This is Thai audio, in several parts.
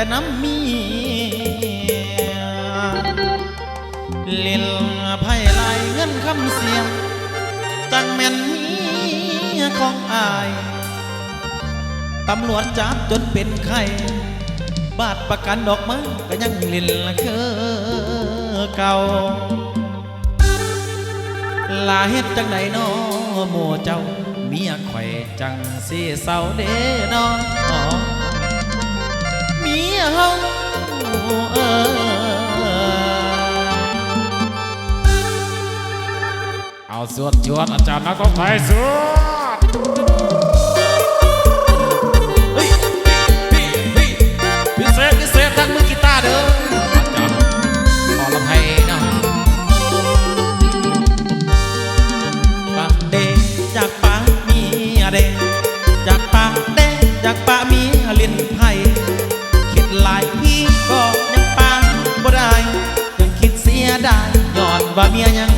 แต่น้ำเมียเล่นไพ่ลายเงินคำเสียง จังแม่นเมียของอาย ตำรวจจับจนเป็นไข้บาทประกันดอกม้ก็ยังเลินละคือเก่า ลาเฮ็ดจังไหนน้อโมเจ้า เมียข่อยจังสีเศร้าเด้น้อ เอาสวดชวนอาจารย์นักร้องไทยสวดเฮ้ยพี่พี่พิเศษพิเศษทั้งมือกีตาร์เด้ออาจารย์ขอลำไพเนะปะเดจากปะมีอะเดจากปะเดจากปะมีเล่นไพ่คิดหลายพี่ก็ยังปะบ่ได้ยังคิดเสียดายย้อนว่าเมียยัง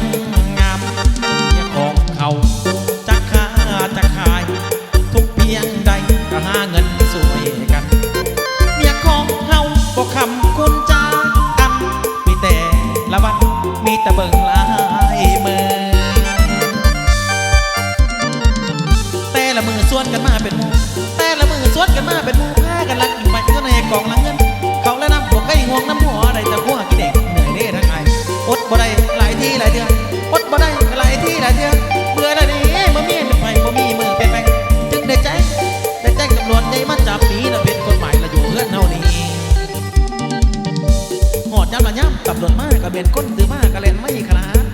เลนไม่ขนาด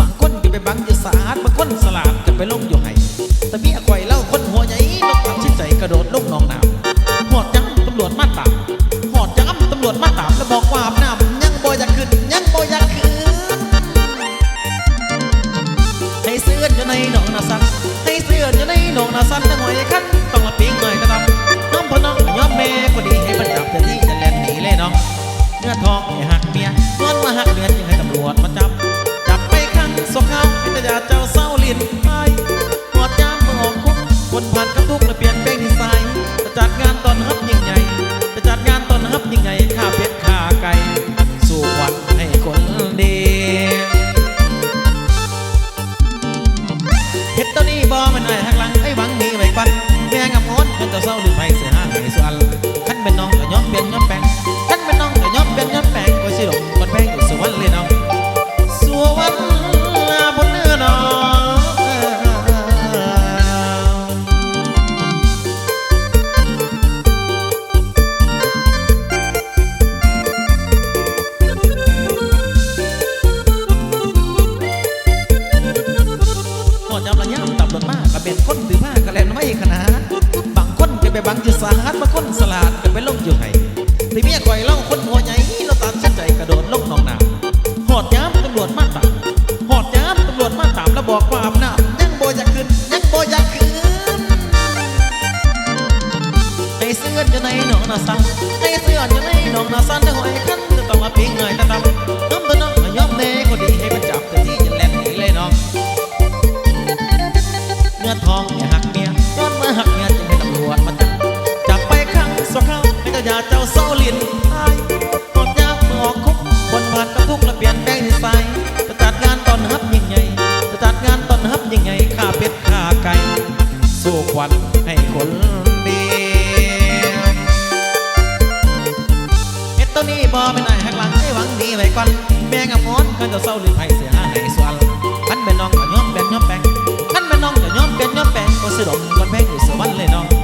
บางคนก็ไปบังอยู่สาดบางคนสลาดก็ไปลงอยู่ไห้แต่พี่อข่อยเล่าคนหัวใหญ่ลงตัดชิ้นใจกระโดดลงหนองน้ำหอดยังตำรวจมาตามหอดยังตำรวจมาตามแล้วบอกว่าอาบน้ำยังบ่อยากขึ้นยังบ่อยากขึ้นให้เสื้ออยู่ในหนองนาซันให้เสื้ออยู่ในหนองนาซันตั้งหอยคันต้องละปีงหน่อยนะครับน้องพ่อน้องยอมแม่ก็ดีให้มันจับแต่ที่จะแล่นหนีเลยน้องเนื้อทองให้หักเมียนวลมาหักเมียจึงให วจมาจับ จับไปขังสกเขาให้แต่ยาเจ้าเศร้าลิ้นไปหอดยามเมื่อออกคุกคนผ่านกับทุกและเปลี่ยนแปลงนิสัยจะจัดงานตอนฮับยิ่งใหญ่จะจัดงานตอนฮับยิ่งใหญ่ข้าเป็ดข้าไก่สู่ขวัญให้คนดีเฮ็ดตัวนี้บ่มันไอ้หักหลังไอ้หวังหนีไว้ปันแม่กับมดมันจะเศร้าลินไป บังอยู่สาหัสบางคนสลาดก็ไปลงอยู่ไห้ที่เมียคอยเล่าคนหัวใหญ่เราตัดสินใจกระโดดลงหนองน้ำหอดย้ำตำรวจมาตามหอดย้ำตำรวจมาตามแล้วบอกควาอาบน้ำยังโบอยากขึ้นยังโบอยากขึ้นให้เสื้อจะในหนองนาซันให้เสื้อจะในหนองนาซันถ้าหอยคันจะต้องมาปิ้งเงยตาดำ กระยาเจ้าเศร้าลินไอ้กดยากเมื่อออกคุกคนผ่านกับทุกข์และเปลี่ยนแปลงนิสัยจะจัดงานตอนฮับยิ่งใหญ่จะจัดงานตอนฮับยิ่งใหญ่ข้าเป็ดข้าไก่สู้ควันให้คนดีเฮ็ดตัวนี้บ่เป็นไอ้หักหลังให้หวังดีไว้ก่อนแม่กับมอนก็จะเศร้าลิ้นไผเสียหาให้ส่วนคันเป็นน้องก็ย้อมแบ่งย้อมแบงคันเป็นน้องก็ย้อมเป็นย้อมแบงก็สิดม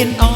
yên ổn